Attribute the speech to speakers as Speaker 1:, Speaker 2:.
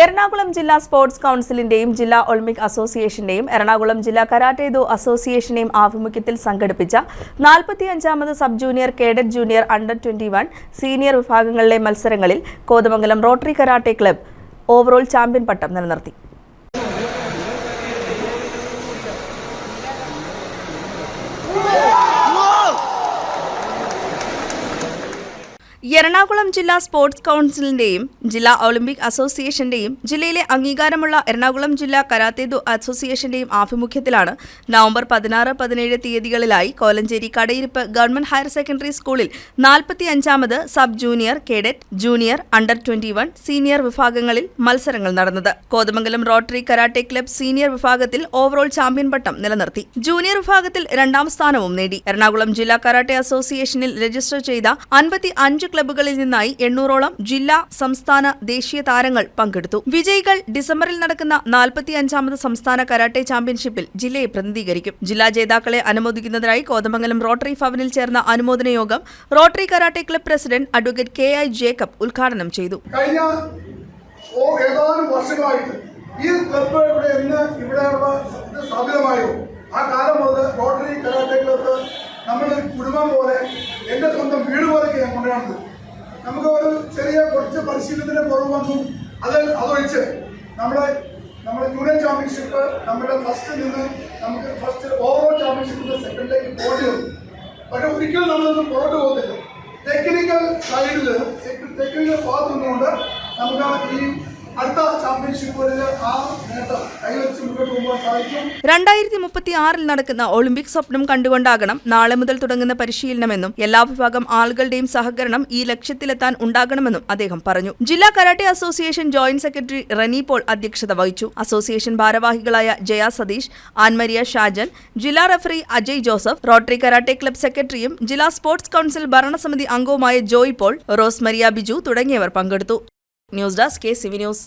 Speaker 1: എറണാകുളം ജില്ലാ സ്പോർട്സ് കൗൺസിലിന്റെയും ജില്ലാ ഒളിമ്പിക് അസോസിയേഷന്റെയും എറണാകുളം ജില്ലാ കരാട്ടെ അസോസിയേഷന്റെയും ആഭിമുഖ്യത്തിൽ സംഘടിപ്പിച്ച നാൽപ്പത്തിയഞ്ചാമത് sub junior cadet junior under twenty one senior വിഭാഗങ്ങളിലെ മത്സരങ്ങളിൽ Kothamangalam Rotary karate club overall champion പട്ടം നിലനിർത്തി. എറണാകുളം ജില്ലാ സ്പോർട്സ് കൗൺസിലിന്റെയും ജില്ലാ ഒളിമ്പിക് അസോസിയേഷന്റെയും ജില്ലയിലെ അംഗീകാരമുള്ള എറണാകുളം ജില്ലാ കരാത്തേതു അസോസിയേഷന്റെയും ആഭിമുഖ്യത്തിലാണ് നവംബർ പതിനാറ് പതിനേഴ് തീയതികളിലായി Kolenchery Kadayiruppu government higher secondary സ്കൂളിൽ നാൽപ്പത്തിയഞ്ചാമത് sub junior cadet junior under twenty one senior വിഭാഗങ്ങളിൽ മത്സരങ്ങൾ നടന്നത്. Kothamangalam Rotary karate club senior വിഭാഗത്തിൽ ഓവറോൾ ചാമ്പ്യൻ പട്ടം നിലനിർത്തി. ജൂനിയർ വിഭാഗത്തിൽ രണ്ടാം സ്ഥാനവും നേടി. എറണാകുളം ജില്ലാ കരാട്ടെ അസോസിയേഷനിൽ രജിസ്റ്റർ ചെയ്ത അൻപത്തി അഞ്ച് ക്ലബ്ബുകളിൽ നിന്നായി എണ്ണൂറോളം ജില്ലാ സംസ്ഥാന ദേശീയ താരങ്ങൾ പങ്കെടുത്തു. വിജയികൾ ഡിസംബറിൽ നടക്കുന്ന നാൽപ്പത്തിയഞ്ചാമത് സംസ്ഥാന കരാട്ടെ ചാമ്പ്യൻഷിപ്പിൽ ജില്ലയെ പ്രതിനിധീകരിക്കും. ജില്ലാ ജേതാക്കളെ അനുമോദിക്കുന്നതിനായി കോതമംഗലം റോട്ടറി ഭവനിൽ ചേർന്ന അനുമോദന യോഗം Rotary karate club president advocate K I Jacob ഉദ്ഘാടനം ചെയ്തു.
Speaker 2: ഈ ഇവിടെ ആ കാലം മുതൽ റോട്ടറി കരാട്ടെ ക്ലബ്ബ് നമ്മുടെ കുടുംബം പോലെ എന്റെ സ്വന്തം വീട് കൊണ്ടുവരുന്നത് നമുക്ക് ഒരു ചെറിയ കുറച്ച് പരിശീലനത്തിന്റെ കുറവ് വന്നു. അത് അതൊഴിച്ച് നമ്മുടെ നമ്മുടെ ജൂനിയർ ചാമ്പ്യൻഷിപ്പ് നമ്മുടെ ഫസ്റ്റ് നിന്ന് നമുക്ക് ഫസ്റ്റ് ഓവറോൾ ചാമ്പ്യൻഷിപ്പിന്റെ സെക്കൻഡിലേക്ക് പോകേണ്ടി വന്നു. പക്ഷെ ഒരിക്കലും നമ്മളൊന്നും പുറത്തു പോകുന്നില്ല ടെക്നിക്കൽ സൈഡിൽ ടെക്നിക്കൽ ഭാഗത്ത് നിന്നുകൊണ്ട് നമുക്ക് ഈ അടുത്ത ചാമ്പ്യൻഷിപ്പുകളിൽ ആ നേട്ടം
Speaker 1: രണ്ടായിരത്തി മുപ്പത്തി ആറിൽ നടക്കുന്ന ഒളിമ്പിക് സ്വപ്നം കണ്ടുകൊണ്ടാകണം നാളെ മുതൽ തുടങ്ങുന്ന പരിശീലനമെന്നും എല്ലാ വിഭാഗം ആളുകളുടെയും സഹകരണം ഈ ലക്ഷ്യത്തിലെത്താൻ ഉണ്ടാകണമെന്നും അദ്ദേഹം പറഞ്ഞു. ജില്ലാ karate association joint secretary Reni Paul അധ്യക്ഷത വഹിച്ചു. അസോസിയേഷൻ ഭാരവാഹികളായ ജയ സതീഷ് ആൻമരിയ ഷാജൻ ജില്ലാ referee Ajay Joseph Rotary karate club സെക്രട്ടറിയും ജില്ലാ സ്പോർട്സ് കൌൺസിൽ ഭരണസമിതി അംഗവുമായ ജോയ് പോൾ റോസ്മരിയ ബിജു തുടങ്ങിയവർ പങ്കെടുത്തു. News desk K CV news.